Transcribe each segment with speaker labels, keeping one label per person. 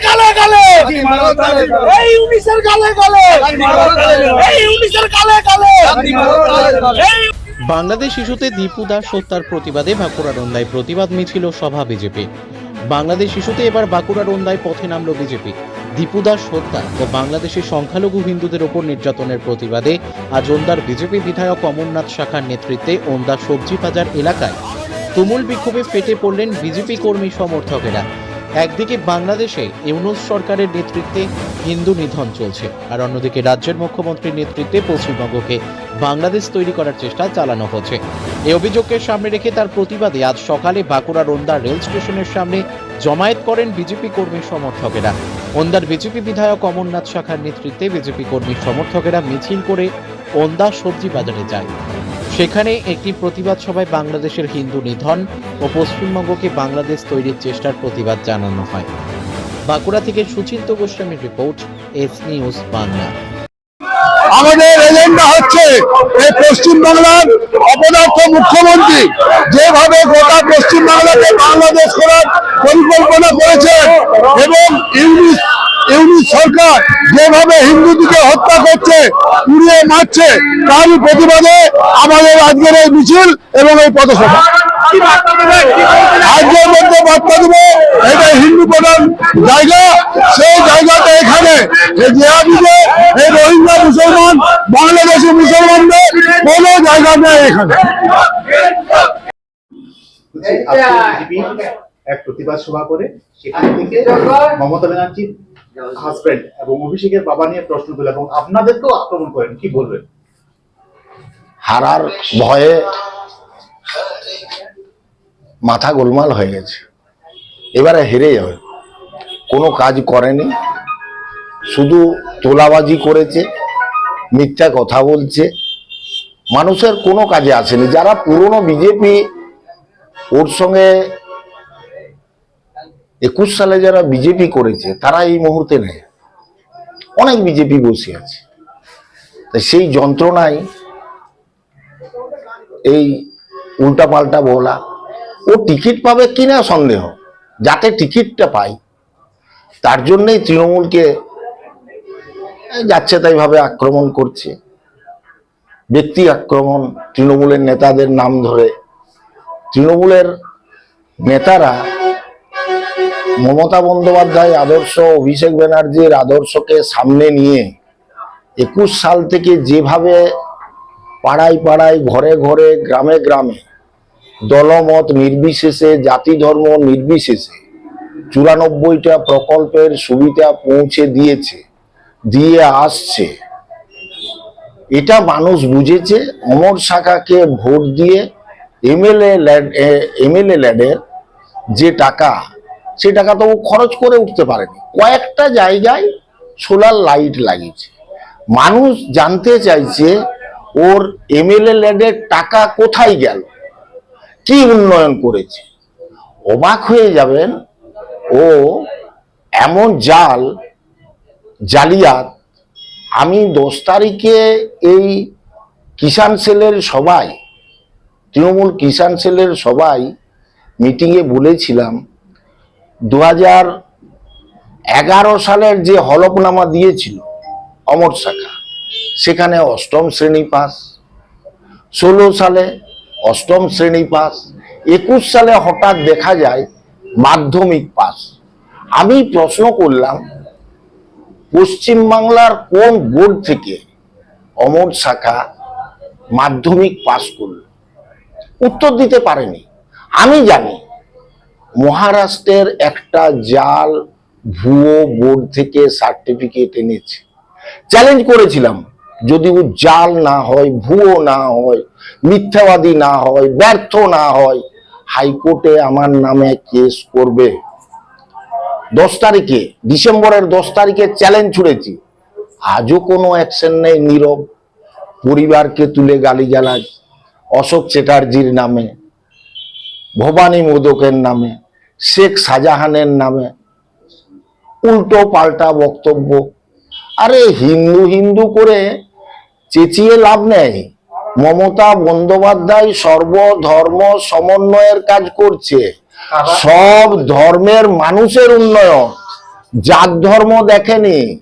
Speaker 1: কালে কালে। এই কালে কালে। এই কালে কালে।
Speaker 2: বাংলাদেশ শিশুতে দীপু দাস হত্যার প্রতিবাদে বাঁকুড়ারন্দায় প্রতিবাদ মিছিল সভা বিজেপি। বাংলাদেশ শিশুতে এবার বাঁকুড়ারন্দায় পথে নামল বিজেপি। দীপু দাস হত্যা ও বাংলাদেশের সংখ্যালঘু হিন্দুদের ওপর নির্যাতনের প্রতিবাদে আজ ওন্দার বিজেপি বিধায়ক অমরনাথ শাখার নেতৃত্বে ওন্দা সবজি বাজার এলাকায় তুমুল বিক্ষোভে ফেটে পড়লেন বিজেপি কর্মী সমর্থকেরা। একদিকে বাংলাদেশে ইউনুস সরকারের নেতৃত্বে হিন্দু নিধন চলছে, আর অন্যদিকে রাজ্যের মুখ্যমন্ত্রীর নেতৃত্বে পশ্চিমবঙ্গকে বাংলাদেশ তৈরি করার চেষ্টা চালানো হচ্ছে। এই অভিযোগকে সামনে রেখে তার প্রতিবাদে আজ সকালে বাঁকুড়া রোন্দা রেল স্টেশনের সামনে জমায়েত করেন বিজেপি কর্মী সমর্থকেরা। ওন্দার বিজেপি বিধায়ক অমরনাথ শাখার নেতৃত্বে বিজেপি কর্মী সমর্থকেরা মিছিল করে ওন্দা সবজি বাজারে যায়। সেখানে একটি প্রতিবাদ সভায় বাংলাদেশের হিন্দু নিধন ও পশ্চিমবঙ্গকে বাংলাদেশ তৈরির চেষ্টার প্রতিবাদ জানানো হয়। বাঁকুড়া থেকে সুচিন্ত গোস্বামীর রিপোর্ট, এস নিউজ বাংলা।
Speaker 3: আমাদের এজেন্ডা হচ্ছে এই পশ্চিমবাংলার অপদার্থ মুখ্যমন্ত্রী যেভাবে গোটা পশ্চিমবাংলাকে বাংলাদেশ করার পরিকল্পনা করেছেন এবং ইউনিস ইউনিস সরকার যেভাবে হিন্দুদিকে হত্যা করছে পুড়িয়ে মারছে, তারই প্রতিবাদে আমাদের আজকের এই মিছিল এবং এই পদসভা রাজ্যের মধ্যে বার্তা দেবো, এটা হিন্দু প্রধান জায়গা, সেই জায়গাটা এখানে। এই জেহাদিতে এই রোহিঙ্গা মুসলমান, বাংলাদেশি মুসলমানদের কোনো জায়গা নেই এখানে।
Speaker 4: এক প্রতিবাদ সভা করে, সেখান থেকে মমতা ব্যানার্জির হাজবেন্ড এবং অভিষেকের বাবা নিয়ে প্রশ্ন তুলে এবং আপনাদেরকেও আক্রমণ করেন, কি বলবেন?
Speaker 5: হারার ভয়ে মাথা গোলমাল হয়ে গেছে। এবারে হেরে যাবে কোনো কাজ করেনি। শুধু তোলাবাজি করেছে, মিথ্যা কথা বলছে। মানুষের কোনো কাজে আসেনি। যারা পুরনো বিজেপি ওর সঙ্গে একুশ সালে যারা বিজেপি করেছে, তারা এই মুহূর্তে নেই। অনেক বিজেপি বসে আছে। তাই সেই যন্ত্রণায় এই উল্টাপাল্টা বলা। ও টিকিট পাবে কিনা সন্দেহ। যাতে টিকিটটা পাই, তার জন্যই তৃণমূলকে যাচ্ছে তাই ভাবে আক্রমণ করছে। ব্যক্তি আক্রমণ, তৃণমূলের নেতাদের নাম ধরে। তৃণমূলের নেতারা মমতা বন্দ্যোপাধ্যায় আদর্শ অভিষেক ব্যানার্জির আদর্শকে সামনে নিয়ে একুশ সাল থেকে যেভাবে পাড়ায় পাড়ায়, ঘরে ঘরে, গ্রামে গ্রামে দলমত নির্বিশেষে, জাতি ধর্ম নির্বিশেষে চুরানব্বইটা প্রকল্পের সুবিধা পৌঁছে দিয়েছে, দিয়ে আসছে। এটা মানুষ বুঝেছে, অমর শাখাকে ভোট দিয়ে এমএলএ ল্যাড এমএলএ ল্যাডের যে টাকা সে টাকা তো খরচ করে উঠতে পারেনি। কয়েকটা জায়গায় সোলার লাইট লাগিয়েছে। মানুষ জানতে চাইছে ওর এমএলএ ল্যাডের টাকা কোথায় গেল, কি উন্নয়ন করেছে। অবাক হয়ে যাবেন, ও এমন জাল জালিয়াত, আমি দশ তারিখে এই কিষাণ সেলের সবাই তৃণমূল কিষাণ সেলের সবাই মিটিংয়ে বলেছিলাম দু হাজার এগারো সালের যে হলফনামা দিয়েছিল অমর শাখা, সেখানে অষ্টম শ্রেণি পাস, ষোলো সালে অষ্টম শ্রেণি পাস, একুশ সালে হঠাৎ দেখা যায় মাধ্যমিক পাস। আমি প্রশ্ন করলাম, পশ্চিমবাংলার কোন বোর্ড থেকে অমর শাখা মাধ্যমিক পাস করল? উত্তর দিতে পারেনি। আমি জানি মহারাষ্ট্রের একটা জাল ভুয়ো বোর্ড থেকে সার্টিফিকেট এনেছে। চ্যালেঞ্জ করেছিলাম যদি ও জাল না হয়, ভুয়ো না হয়, মিথ্যাবাদী না হয়, ব্যর্থ না হয়, হাইকোর্টে আমার নামে কেস করবে। দশ তারিখে, ডিসেম্বরের দশ তারিখে চ্যালেঞ্জ ছুড়েছি। আজও কোনো অ্যাকশন নেই নীরব। পরিবারকে তুলে গালিগালাজ। অশোক চ্যাটার্জির নামে ভবানী মোদকের নামে শেখ শাহজাহানের নামে উল্টো পাল্টা বক্তব্য। আরে হিন্দু হিন্দু করে চেঁচিয়ে লাভ নেই। মমতা বন্দ্যোপাধ্যায় সর্বধর্ম সমন্বয়ের কাজ করছে। সব ধর্মের মানুষের উন্নয়ন। জাত ধর্ম দেখেনি।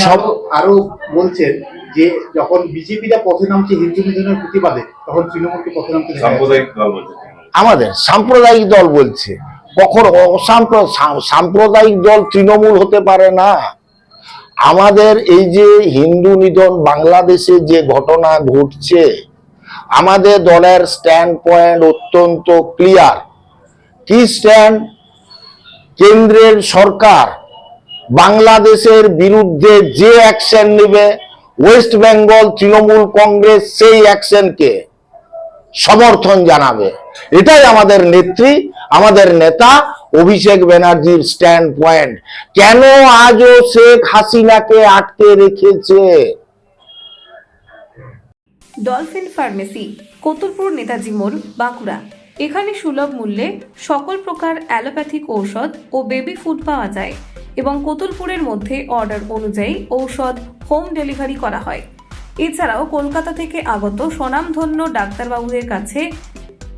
Speaker 5: সব-
Speaker 4: আরও বলছেন যে যখন বিজেপিটা পথে নামছে হিন্দু নিধনের প্রতিবাদে তখন তৃণমূলকে পথে নামতে
Speaker 6: সাম্প্রদায়িক দল বলছে।
Speaker 5: আমাদের সাম্প্রদায়িক দল বলছে, কখনো সাম্প্রদায়িক দল তৃণমূল হতে পারে না। আমাদের এই যে হিন্দু নিধন বাংলাদেশে যে ঘটনা ঘটছে, আমাদের দলের স্ট্যান্ড পয়েন্ট অত্যন্ত ক্লিয়ার কি স্ট্যান্ড কেন্দ্রের সরকার বাংলাদেশের বিরুদ্ধে যে অ্যাকশন নেবে ওয়েস্ট বেঙ্গল তৃণমূল কংগ্রেস সেই অ্যাকশনকে সমর্থন জানাবে। এটাই আমাদের নেত্রী, আমাদের নেতা অভিষেক ব্যানার্জির স্ট্যান্ড পয়েন্ট কেন আজও শেখ হাসিনাকে আটকে রেখেছে?
Speaker 7: ডলফিন ফার্মেসি কতুলপুর নেতাজি মোড়, বাঁকুড়া। এখানে সুলভ মূল্যে সকল প্রকার অ্যালোপ্যাথিক ঔষধ ও বেবি ফুড পাওয়া যায় এবং কতুলপুরের মধ্যে অর্ডার অনুযায়ী ঔষধ হোম ডেলিভারি করা হয়। এছাড়াও কলকাতা থেকে আগত স্বনামধন্য ডাক্তারবাবুদের কাছে